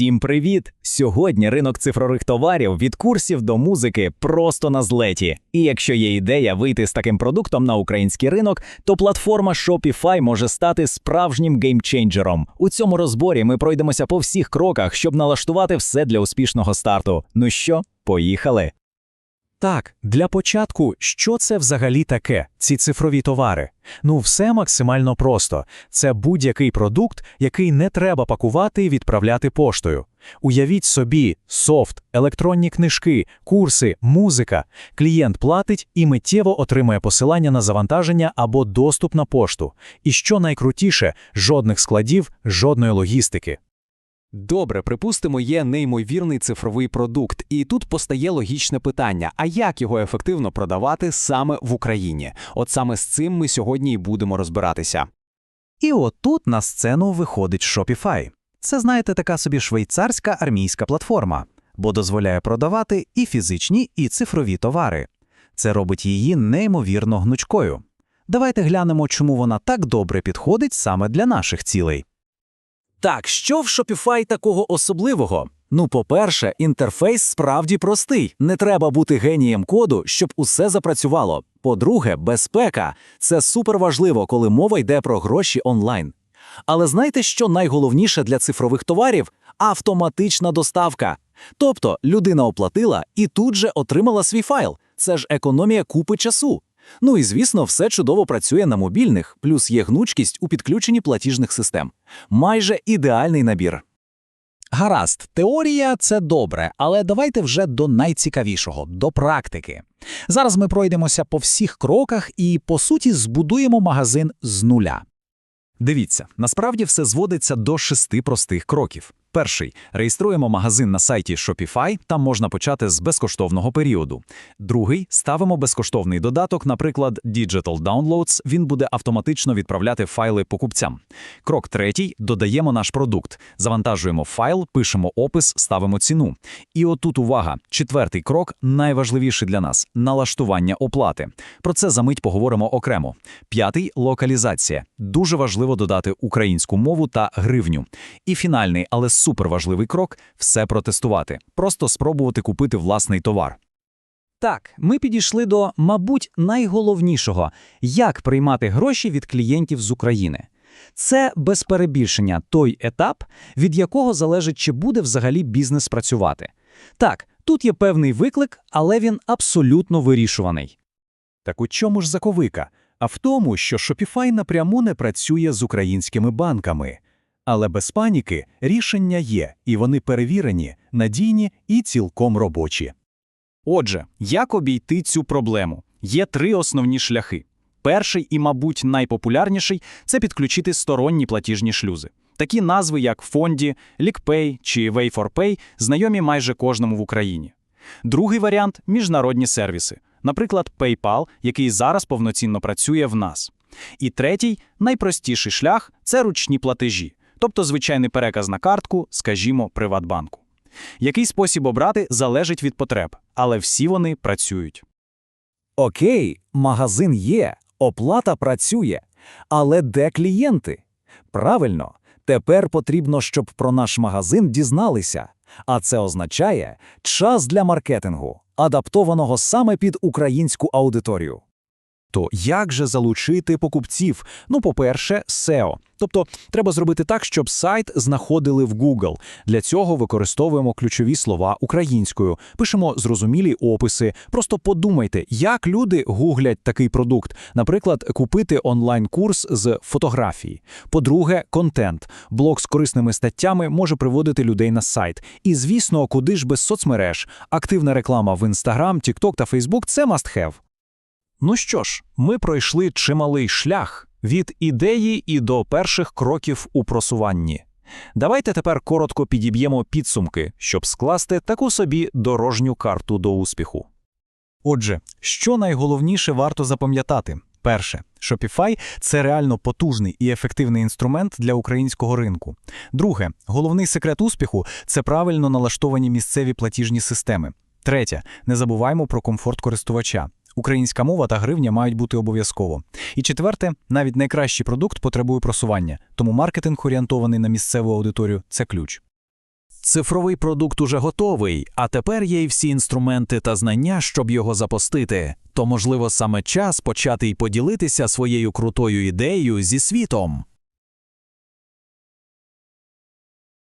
Всім привіт! Сьогодні ринок цифрових товарів від курсів до музики просто на злеті. І якщо є ідея вийти з таким продуктом на український ринок, то платформа Shopify може стати справжнім геймченджером. У цьому розборі ми пройдемося по всіх кроках, щоб налаштувати все для успішного старту. Ну що, поїхали? Так, для початку, що це взагалі таке, ці цифрові товари? Ну, все максимально просто. Це будь-який продукт, який не треба пакувати і відправляти поштою. Уявіть собі, софт, електронні книжки, курси, музика. Клієнт платить і миттєво отримує посилання на завантаження або доступ на пошту. І що найкрутіше, жодних складів, жодної логістики. Добре, припустимо, є неймовірний цифровий продукт, і тут постає логічне питання: а як його ефективно продавати саме в Україні? От саме з цим ми сьогодні і будемо розбиратися. І отут на сцену виходить Shopify. Це, знаєте, така собі швейцарська армійська платформа, бо дозволяє продавати і фізичні, і цифрові товари. Це робить її неймовірно гнучкою. Давайте глянемо, чому вона так добре підходить саме для наших цілей. Так, що в Shopify такого особливого? Ну, по-перше, інтерфейс справді простий. Не треба бути генієм коду, щоб усе запрацювало. По-друге, безпека це суперважливо, коли мова йде про гроші онлайн. Але знаєте, що найголовніше для цифрових товарів автоматична доставка. Тобто людина оплатила і тут же отримала свій файл. Це ж економія купи часу. Ну і звісно, все чудово працює на мобільних, плюс є гнучкість у підключенні платіжних систем. Майже ідеальний набір. Гаразд, теорія це добре, але давайте вже до найцікавішого до практики. Зараз ми пройдемося по всіх кроках і, по суті, збудуємо магазин з нуля. Дивіться, насправді все зводиться до шести простих кроків. Перший реєструємо магазин на сайті Shopify, там можна почати з безкоштовного періоду. Другий ставимо безкоштовний додаток, наприклад, Digital Downloads, він буде автоматично відправляти файли покупцям. Крок третій додаємо наш продукт, завантажуємо файл, пишемо опис, ставимо ціну. І отут увага, четвертий крок найважливіший для нас налаштування оплати. Про це за мить поговоримо окремо. П'ятий локалізація. Дуже важливо додати українську мову та гривню. І фінальний, але суперважливий крок все протестувати, просто спробувати купити власний товар. Так, ми підійшли до, мабуть, найголовнішого як приймати гроші від клієнтів з України. Це без перебільшення той етап, від якого залежить, чи буде взагалі бізнес працювати. Так, тут є певний виклик, але він абсолютно вирішуваний. Так у чому ж заковика? А в тому, що Shopify напряму не працює з українськими банками. Але без паніки рішення є, і вони перевірені, надійні і цілком робочі. Отже, як обійти цю проблему? Є три основні шляхи. Перший і, мабуть, найпопулярніший це підключити сторонні платіжні шлюзи. Такі назви, як Фонді, LickPay чи Way4Pay, знайомі майже кожному в Україні. Другий варіант міжнародні сервіси, наприклад, PayPal, який зараз повноцінно працює в нас. І третій, найпростіший шлях це ручні платежі, тобто звичайний переказ на картку, скажімо, Приватбанку. Який спосіб обрати залежить від потреб, але всі вони працюють. Окей, магазин є, оплата працює. Але де клієнти? Правильно, тепер потрібно, щоб про наш магазин дізналися. А це означає час для маркетингу, адаптованого саме під українську аудиторію. То як же залучити покупців? Ну, по-перше, SEO. Тобто треба зробити так, щоб сайт знаходили в Google. Для цього використовуємо ключові слова українською, пишемо зрозумілі описи. Просто подумайте, як люди гуглять такий продукт, наприклад, купити онлайн-курс з фотографії. По-друге, контент. Блог з корисними статтями може приводити людей на сайт. І, звісно, куди ж без соцмереж, активна реклама в Instagram, TikTok та Facebook – це must have. Ну що ж, ми пройшли чималий шлях від ідеї і до перших кроків у просуванні. Давайте тепер коротко підіб'ємо підсумки, щоб скласти таку собі дорожню карту до успіху. Отже, що найголовніше варто запам'ятати? Перше, Shopify – це реально потужний і ефективний інструмент для українського ринку. Друге, головний секрет успіху це правильно налаштовані місцеві платіжні системи. Третє, не забуваймо про комфорт користувача. Українська мова та гривня мають бути обов'язково. І четверте, навіть найкращий продукт потребує просування, тому маркетинг, орієнтований на місцеву аудиторію, це ключ. Цифровий продукт уже готовий, а тепер є й всі інструменти та знання, щоб його запустити. То, можливо, саме час почати й поділитися своєю крутою ідеєю зі світом.